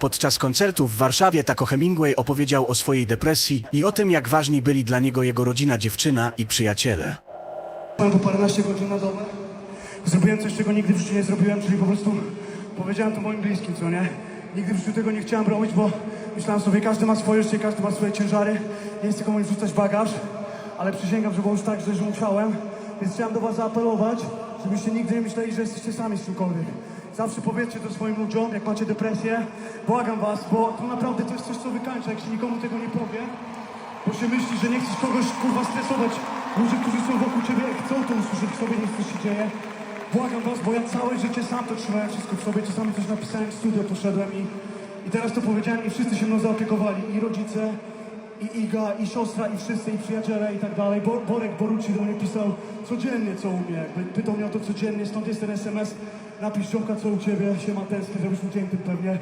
Podczas koncertu w Warszawie Taco Hemingway opowiedział o swojej depresji i o tym, jak ważni byli dla niego jego rodzina, dziewczyna i przyjaciele. Byłem po paręnaście godzin na dobę. Zrobiłem coś, czego nigdy w życiu nie zrobiłem, czyli po prostu powiedziałem to moim bliskim, co nie? Nigdy w życiu tego nie chciałem robić, bo myślałem sobie, każdy ma swoje życie, każdy ma swoje ciężary. Nie chcę komuś wrzucać bagaż, ale przysięgam, że było już tak, że, że musiałem. Więc chciałem do was zaapelować, żebyście nigdy nie myśleli, że jesteście sami z czymkolwiek. Zawsze powiedzcie to swoim ludziom, jak macie depresję. Błagam was, bo to naprawdę to jest coś, co wykańcza, jak się nikomu tego nie powie. Bo się myśli, że nie chcesz kogoś kurwa stresować. Ludzie, którzy są wokół ciebie, chcą to usłyszeć w sobie, nic co się dzieje. Błagam was, bo ja całe życie sam to trzymałem wszystko w sobie, czasami coś napisałem, w studio poszedłem i, i teraz to powiedziałem i wszyscy się mną zaopiekowali. I rodzice, i Iga, i siostra, i wszyscy, i przyjaciele i tak dalej. Bo, Borek Boruci do mnie pisał codziennie, co u mnie. Jakby pytał mnie o to codziennie, stąd jest ten SMS. Napisz ziomka, co u ciebie, się ma tęsknię, żebyś udzielił tym pewnie.